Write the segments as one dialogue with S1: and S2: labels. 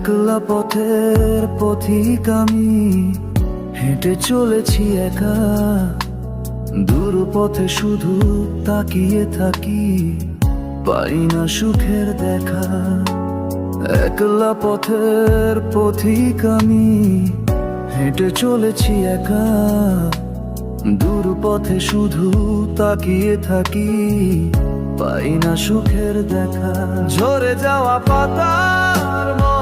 S1: একলা পথের পথিক আমি। হেঁটে চলেছি একা। দূর পথে শুধু তাকিয়ে থাকি। পাই না সুখের দেখা। একলা পথের পথিক আমি। হেঁটে চলেছি একা। দূর পথে শুধু তাকিয়ে থাকি। পাই না সুখের দেখা। ঝরে যাওয়া পাতার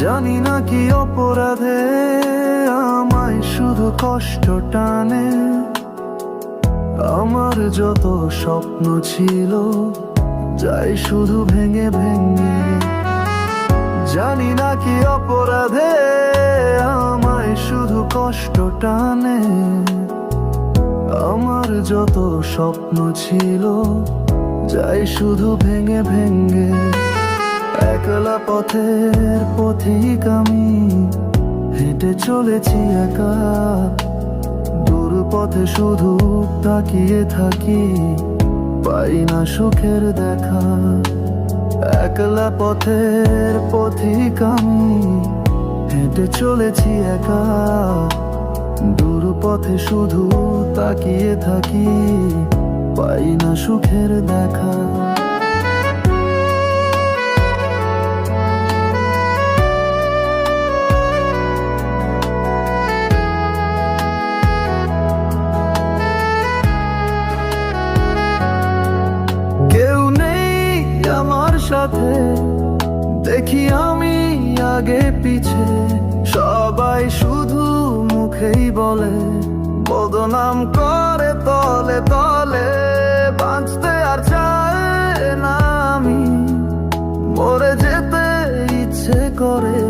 S1: জানি না কি অপরাধে, আমায় শুধু কষ্ট টানে। আমার যত স্বপ্ন ছিল, যাই শুধু ভেঙে ভেঙে। জানি না কি অপরাধে, আমায় শুধু কষ্ট টানে। আমার যত স্বপ্ন ছিল, যাই শুধু ভেঙে ভেঙে। একলা পথের পথিক আমি। হেঁটে চলেছি একা। দূর পথে শুধু তাকিয়ে থাকি। পাই না সুখের দেখা। একলা পথের পথিক আমি। হেঁটে চলেছি একা। দূর পথে শুধু তাকিয়ে থাকি। পাই না সুখের দেখা। সাথে, দেখি আমি আগে পিছে। সবাই শুধু মুখেই বলে, বদনাম করে তলে তলে। বাঁচতে আর চায় না আমি, মরে যেতে ইচ্ছে করে।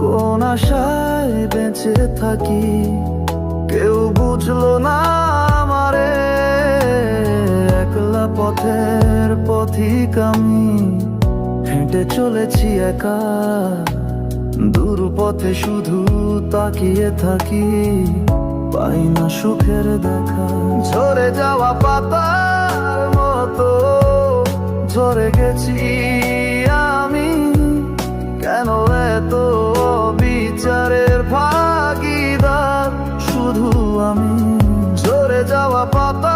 S1: কোন আশায় বেঁচে থাকি, কেউ বুঝলো না হেঁটে চলেছি একা। দূর পথে শুধু তাকিয়ে থাকি। পাই না সুখের দেখা। ঝরে যাওয়া পাতার মতো। ঝরে গেছি আমি। কেন এত বিচারের ভাগিদার? শুধু আমি। ঝরে যাওয়া পাতার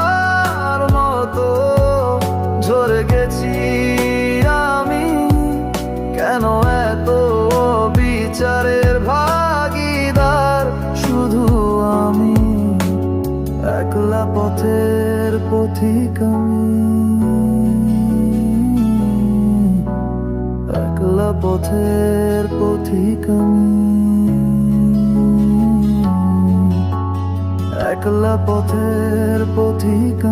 S1: পথের পথিক আমি একলা পথের পথিক আমি একলা পথের পথিক